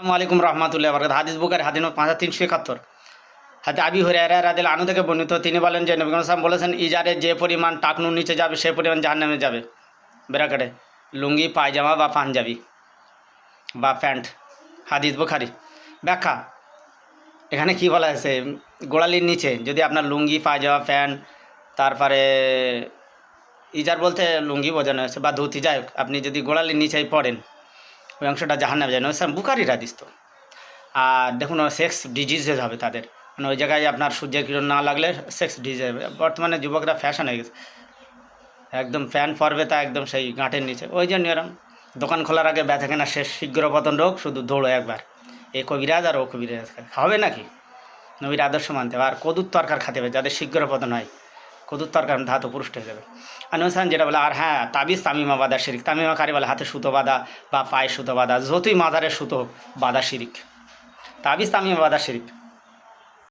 আসসালামু আলাইকুম রহমতুল্লাহ বরকাত হাদিস বুকার হাদিন পাঁচ তিনশো একাত্তর। হাতে আবি হরে রাদিল আনু থেকে বর্ণিত, তিনি বলেন যে, নবী সালাম বলেছেন ইজারে যে পরিমাণ টাকনুর নিচে যাবে সেই পরিমাণ জাহান্নামে যাবে। বেরাকাটে, লুঙ্গি, পায়জামা বা পাঞ্জাবি বা প্যান্ট। হাদিস বুখারি। ব্যাখ্যা, এখানে কি বলা হয়েছে? গোড়ালির নিচে, যদি আপনার লুঙ্গি, পায়জামা, প্যান্ট, তারপরে ইজার বলতে লুঙ্গি বোঝানো হয়েছে বা ধুতি, যাই আপনি যদি গোড়ালির নিচেই পড়েন ওই অংশটা জাহান্নামে যায় নবী বুকারির হাদিস তো। আর দেখুন সেক্স ডিজিজেস হবে তাদের। মানে ওই জায়গায় আপনার সূর্যের কিরণ না লাগলে সেক্স ডিজিজ হবে। বর্তমানে যুবকরা ফ্যাশন হয়ে গেছে। একদম ফ্যান পরবে তা একদম সেই গাঁটের নিচে। ওই জন্য এরম দোকান খোলার আগে ব্যথা কেনা শেষ। শীঘ্র পতন রোগ, শুধু দৌড়ো একবার। এ কবিরাজ আর ও কবিরাজ। হবে নাকি? নবীর আদর্শ মানতে হবে। আর কদুর তরকার খাতে হবে, যাদের শীঘ্র পতন হয়। কদুর কারণ ধাতু পুরুষ হয়ে যাবে। আনুসান যেটা বলে, আর হ্যাঁ তাবিজ তামিমা বাদা শিরিক। তামিমা কারি বলে? হাতে সুতো বাঁধা বা পায়ে সুতো বাঁধা, যতই মাজারের সুতো বাদা শিরিক। তাবিজ তামিমা বাদা শিরিক।